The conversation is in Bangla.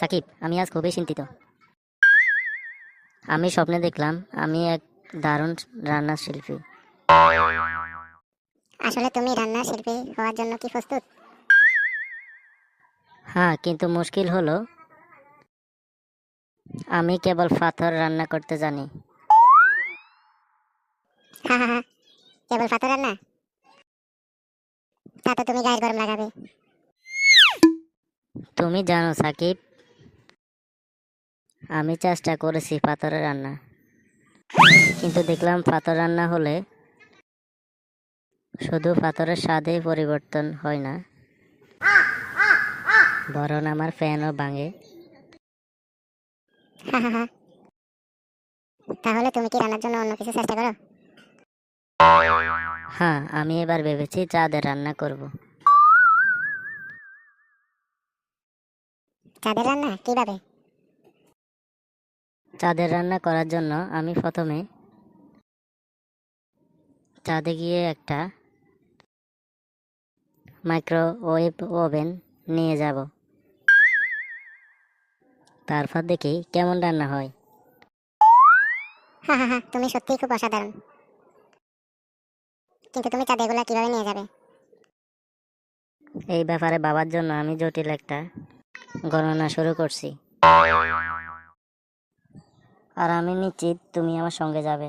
সাকিব আমি আজ খুবই চিন্তিত। আমি স্বপ্নে দেখলাম আমি এক দারুণ রান্নার শিল্পী। আসলে তুমি রান্নার শিল্পী হওয়ার জন্য কি প্রস্তুত? হ্যাঁ কিন্তু মুশকিল হলো আমি কেবল পাথর রান্না করতে জানি। কেবল পাথর রান্না? তা তো তুমি গায়ের গরম লাগাবে। তুমি জানো সাকিব আমি চেষ্টা করেছি পাথরের রান্না। কিন্তু দেখলাম পাথর রান্না হলে শুধু পাথরের স্বাদেই পরিবর্তন হয় না। বরং আমার ফ্যানও ভাঙে। তাহলে তুমি কি রান্নার জন্য অন্য কিছু চেষ্টা করো? হ্যাঁ আমি এবার ভেবেছি চাঁদের রান্না করব। চাঁদের রান্না? কীভাবে? চাঁদের রান্না করার জন্য আমি প্রথমে চাঁদে গিয়ে একটা মাইক্রোওয়েভ ওভেন নিয়ে যাব। তারপর দেখি কেমন রান্না হয়। হা হা হা তুমি সত্যিই খুব অসাধারণ। কিন্তু তুমি চাঁদে এগুলা কীভাবে নিয়ে যাবে? এই ব্যাপারে বাবার জন্য আমি জটিল একটা গণনা শুরু করছি। আর আমি নিশ্চিত তুমি আমার সঙ্গে যাবে।